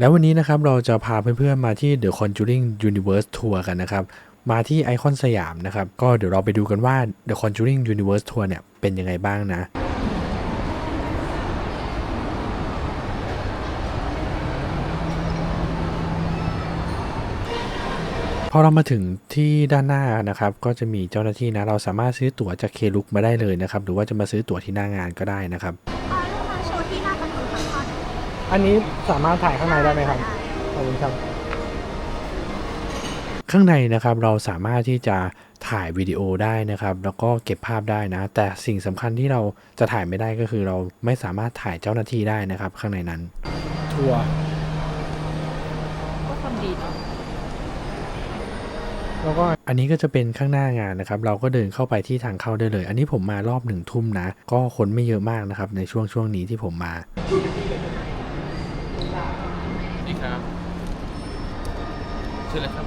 แล้ววันนี้นะครับเราจะพาเพื่อนๆมาที่ The Conjuring Universe Tour กันนะครับ มาที่ไอคอนสยามนะครับ ก็เดี๋ยวเราไปดูกันว่า The Conjuring Universe Tour เนี่ยเป็นยังไงบ้างนะพอเรามาถึงที่ด้านหน้านะครับ ก็จะมีเจ้าหน้าที่นะ เราสามารถซื้อตั๋วจากเคลุกมาได้เลยนะครับ หรือว่าจะมาซื้อตั๋วที่หน้างานก็ได้นะครับ อันนี้สามารถถ่ายข้างในได้ไหมครับขอบคุณครับ ข้างในนะครับเราสามารถที่จะถ่ายวิดีโอได้นะครับ แล้วก็เก็บภาพได้นะ แต่สิ่งสำคัญที่เราจะถ่ายไม่ได้ก็คือเราไม่สามารถถ่ายเจ้าหน้าที่ได้นะครับ ข้างในนั้น ทัวร์ก็ทำดีเนาะแล้วก็อันนี้ก็จะเป็นข้างหน้างานนะครับ เราก็เดินเข้าไปที่ทางเข้าได้เลย อันนี้ผมมารอบหนึ่งทุ่มนะ ก็คนไม่เยอะมากนะครับ ในช่วงช่วงนี้ที่ผมมา นี่ครับ เชิญเลยครับ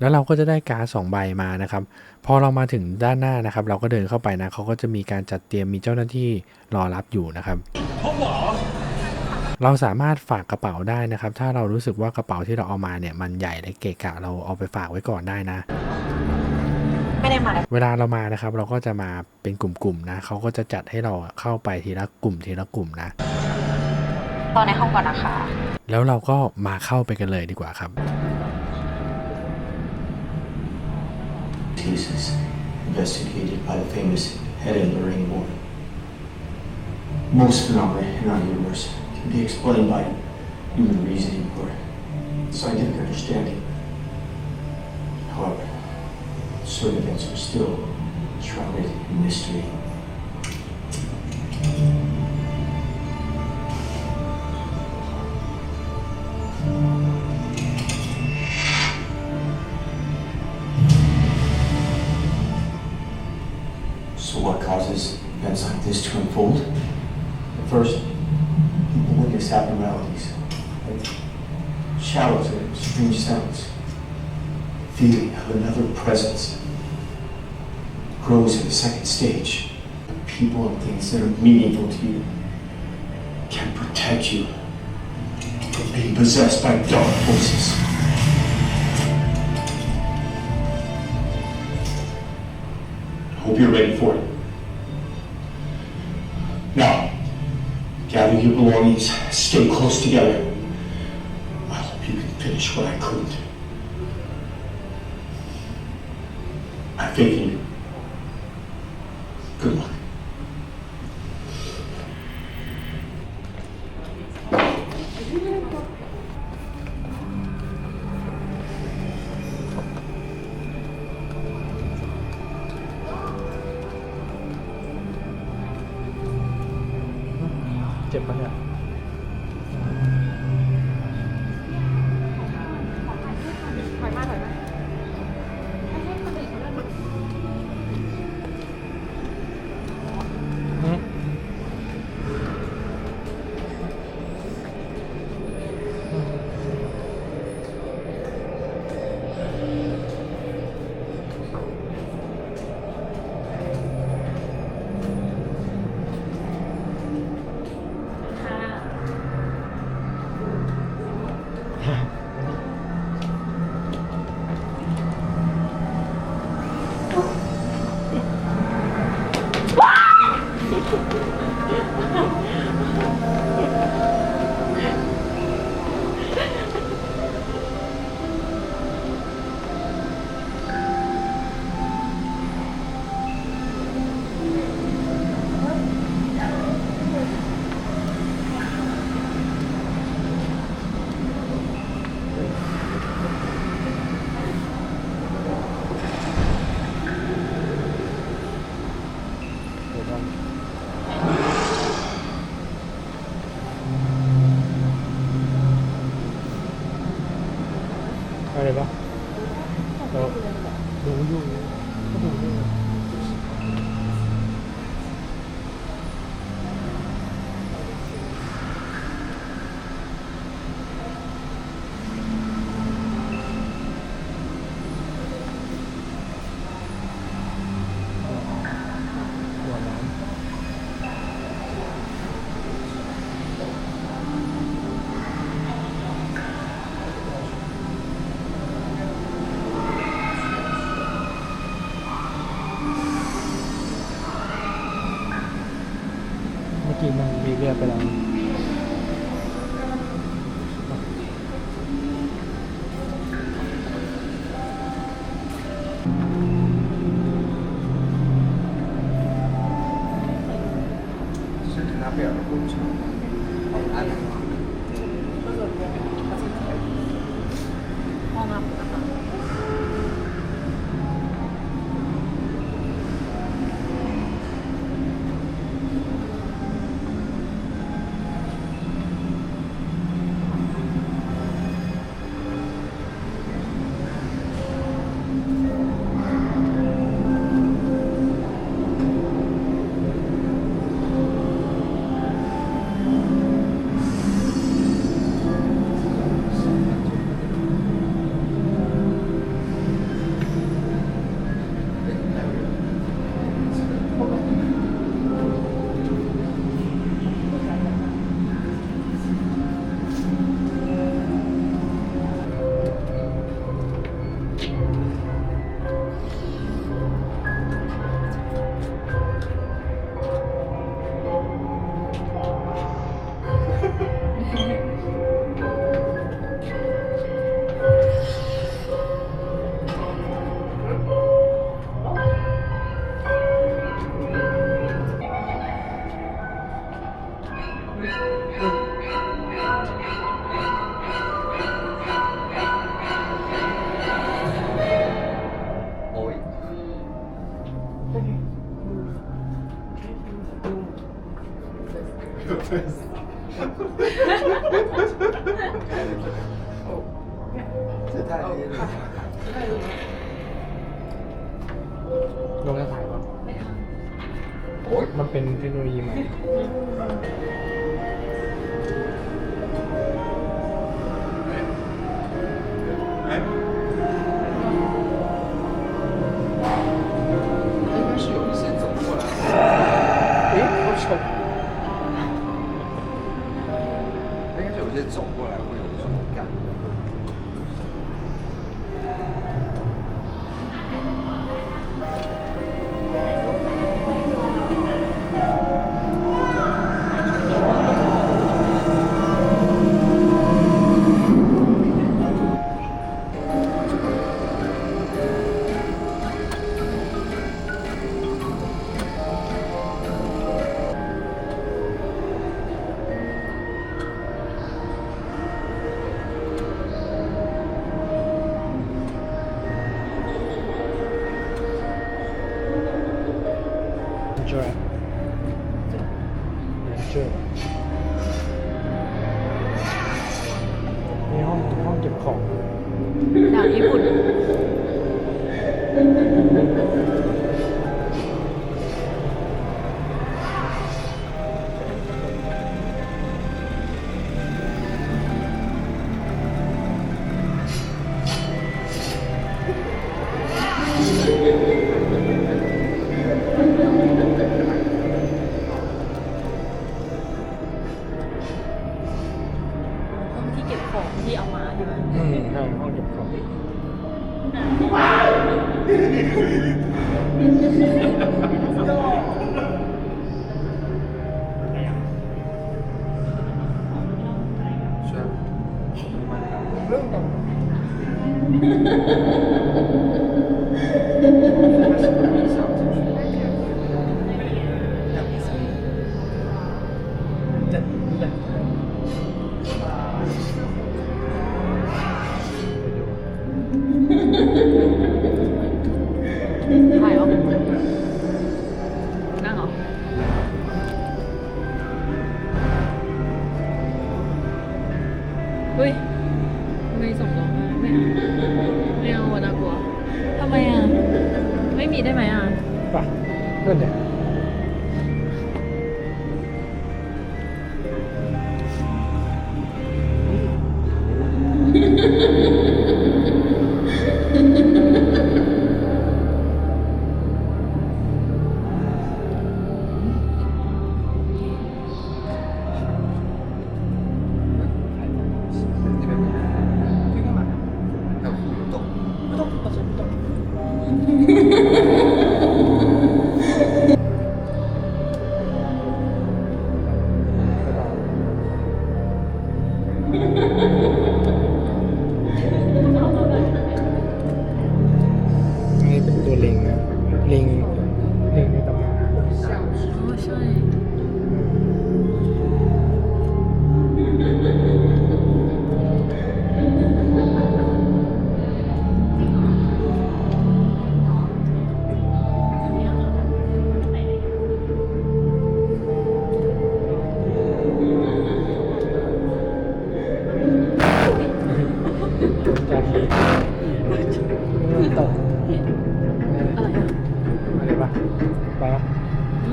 แล้วเราก็จะได้การ์ดสองใบมานะครับ พอเรามาถึงด้านหน้านะครับ เราก็เดินเข้าไปนะเขาก็จะมีการจัดเตรียมมีเจ้าหน้าที่รอรับอยู่นะครับเราสามารถฝากกระเป๋าได้นะครับ ถ้าเรารู้สึกว่ากระเป๋าที่เราเอามาเนี่ยมันใหญ่และเกะกะเราเอาไปฝากไว้ก่อนได้นะไม่ได้มาแล้วเวลาเรามานะครับ เราก็จะมาเป็นกลุ่มๆนะเขาก็จะจัดให้เราเข้าไปทีละกลุ่มทีละกลุ่มนะ ตอนในห้องก่อนนะคะ แล้วเราก็มาเข้าไปกันเลยดีกว่าครับ cases investigated by the famous head and Lorraine Board. Most phenomena in our universe can be explained by human reasoning or scientific understanding. However, certain events are still shrouded in mystery. Shadows and strange sounds. Feeling of another presence grows in the second stage. People and things that are meaningful to you can protect you from being possessed by dark forces. I hope you're ready for it. Now, gather your belongings, stay close together finish what I could. I'm you. Good luck. Cepat. กี้มันมีเลื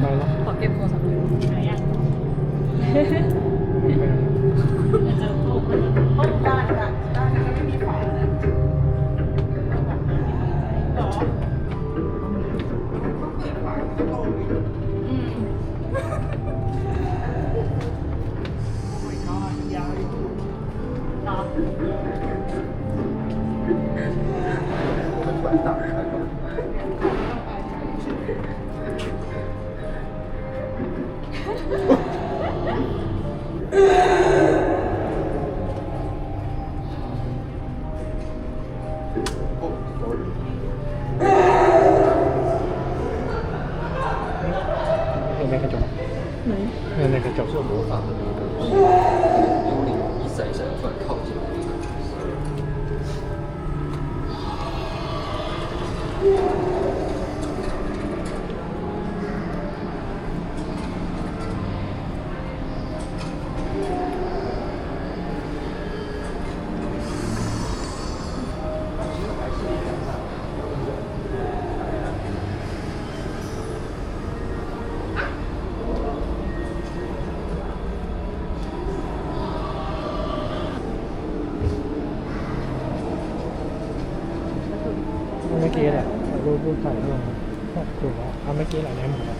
ไปแล้วขอเก็บโทรศัพท์ไหนอะห้องด้านด้าด้านนี้ไม่มีของเลยหรอต้องเปิดฝาโตเลยอืมโอ้ยก็ยาวอยู่เนา 教授模仿的那个 ถ่ายรูปถูกแล้วเอาเมื่อกี้หละแนมหมดแล้ว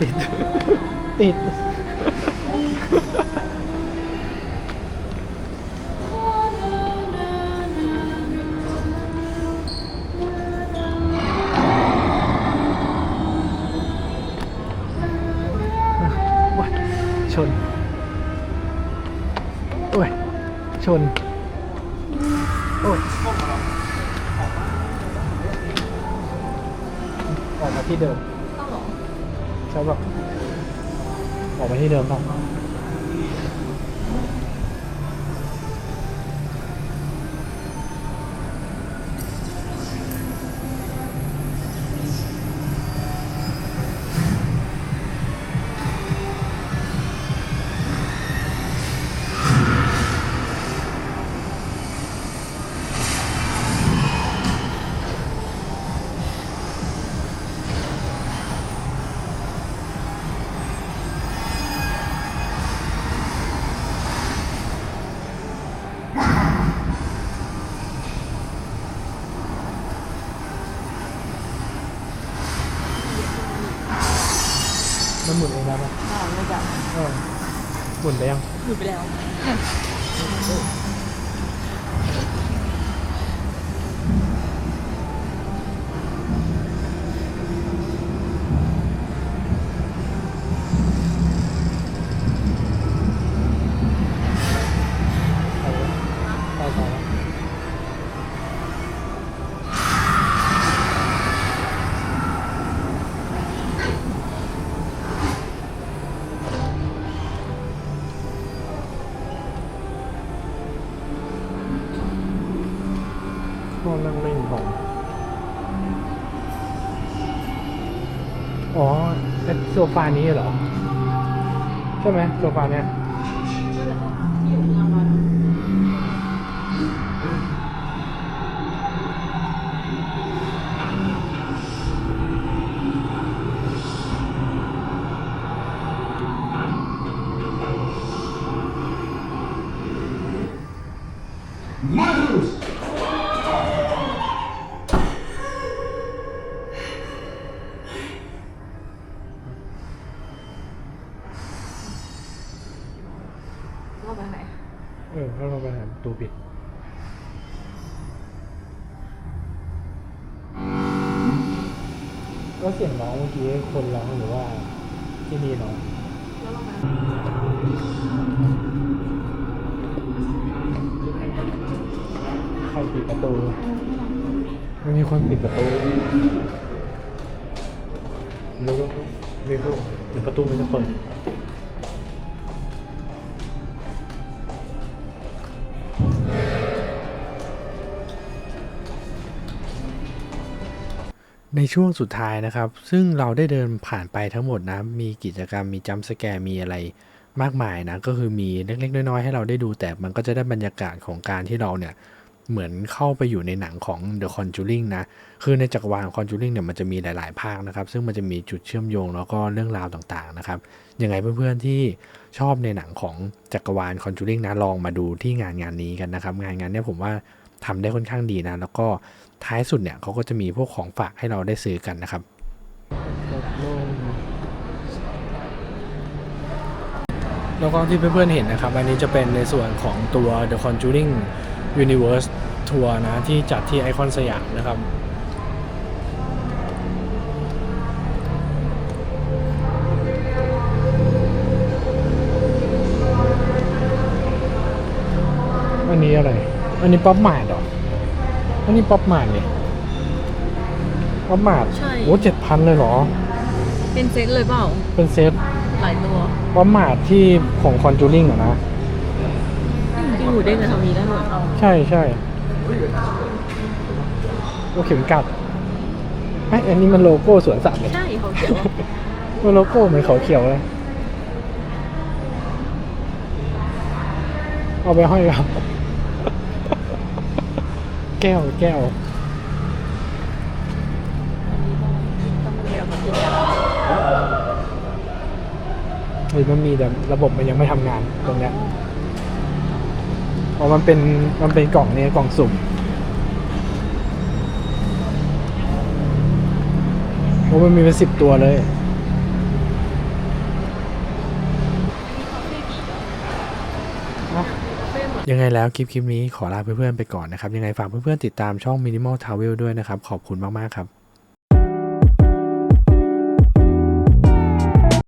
ติด ติดว้ายชน โอ้ย ชน โอ้ย ออกมาที่เดิม ใช่ป่ะออกไปที่เดิมป่ะ หมุนเองได้ป่ะอ่าไม่แบบเออหมุนไปยังหยุดไปแล้ว ฟานี้เหรอ ใช่ไหมโซฟาเนี้ย กี้คนร้องหรือว่าที่นี่ร้องแล้วเราไปใครปิดประตูมันมีคนปิดประตูแล้วก็มีพวกเดี๋ยวประตูมันจะเปิด ในช่วงสุดท้ายนะครับ ซึ่งเราได้เดินผ่านไปทั้งหมดนะ มีกิจกรรมมีจัมสแกร์มีอะไรมากมายนะ ก็คือมีเล็กๆ น้อยๆ ให้เราได้ดู แต่มันก็จะได้บรรยากาศของการที่เราเนี่ย เหมือนเข้าไปอยู่ในหนังของ The Conjuring นะ คือในจักรวาลของ Conjuring เนี่ยมันจะมีหลาย ๆ ภาคนะครับ ซึ่งมันจะมีจุดเชื่อมโยงแล้วก็เรื่องราวต่างๆ นะครับ ยังไงเพื่อนๆ ที่ชอบในหนังของจักรวาล Conjuring นะ ลองมาดูที่งานงานนี้กันนะครับ งานงานเนี้ผมว่า ทำได้ค่อนข้างดีนะ แล้วก็ท้ายสุดเนี่ยเขาก็จะมีพวกของฝากให้เราได้ซื้อกันนะครับแล้วก็ที่เพื่อนๆเห็นนะครับ อันนี้จะเป็นในส่วนของตัว The Conjuring Universe Tour นะที่จัดที่ไอคอนสยามนะครับอันนี้อะไร อันนี้ป๊อปมาดเหรอ อันนี้ป๊อปมาดเลยป๊อปมาดใช่ โอ้เจ็ดพันเลยเหรอ เป็นเซตเลยเปล่า เป็นเซตหลายตัวป๊อปมาดที่ของ Conjuring อะนะ จริงหมูเด้งจะทำนี้ได้ด้วยใช่ใช่โอเข็มกัดไอยอันนี้มันโลโก้สวนสัตว์เลย ใช่เขาเขียนว่า มันโลโก้เหมือนเขาเขียวเลย เอาไปห้อยครับ แก้วแก้วเฮ้ยมันมีแต่ระบบมันยังไม่ทำงานตรงเนี้ยอ๋อมันเป็นมันเป็นกล่องเนี่ยกล่องสุ่มโอ้มันมีเป็นสิบตัวเลย ยังไงแล้วคลิปคลิปนี้ขอลาเพื่อนๆไปก่อนนะครับ ยังไงฝากเพื่อนๆติดตามช่อง Minimal Travel ด้วยนะครับ ขอบคุณมากๆครับ